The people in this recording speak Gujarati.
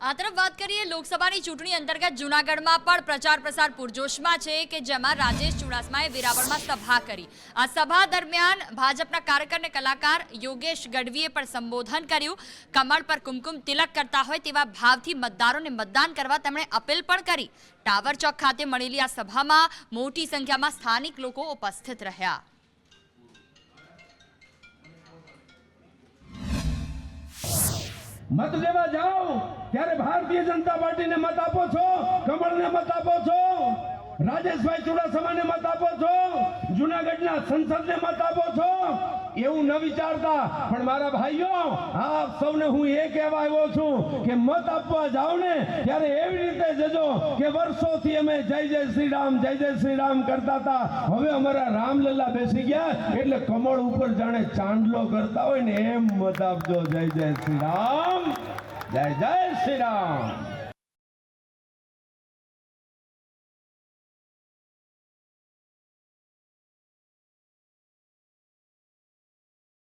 આ તરફ વાત કરીએ લોકસભાની ચૂંટણી અંતર્ગત જૂનાગઢમાં પણ પ્રચાર પ્રસાર પૂરજોશમાં છે કે જેમાં રાજેશ ચુડાસમાએ વેરાવળમાં સભા કરી. આ સભા દરમિયાન ભાજપના કાર્યકર અને કલાકાર યોગેશ ગઢવીએ પણ સંબોધન કર્યું. કમળ પર કુમકુમ તિલક કરતા હોય તેવા ભાવથી મતદારોને મતદાન કરવા તેમણે અપીલ પણ કરી. ટાવર ચોક ખાતે મળેલી આ સભામાં મોટી સંખ્યામાં સ્થાનિક લોકો ઉપસ્થિત રહ્યા. મત લેવા જાઓ. ત્યારે ભારતીય જનતા પાર્ટીને મત આપો છો. કમળને મત આપો છો. રાજેશભાઈ ચુડાસમાને મત આપો છો. જુનાગઢના સંસદને મત આપો છો. એવું ન વિચારતા. પણ મારા ભાઈઓ, આપ સૌને હું એ કહેવા આવ્યો છું કે મત આપવા જાઓ ને ત્યારે એવી જજો કે વર્ષોથી અમે જય જય શ્રી રામ જય જય શ્રી રામ કરતા હતા. હવે અમારા રામલલ્લા બેસી ગયા એટલે કમળ ઉપર જાણે ચાંદલો કરતા હોય ને એમ મત આપજો. જય જય શ્રી રામ જય જય શ્રી રામ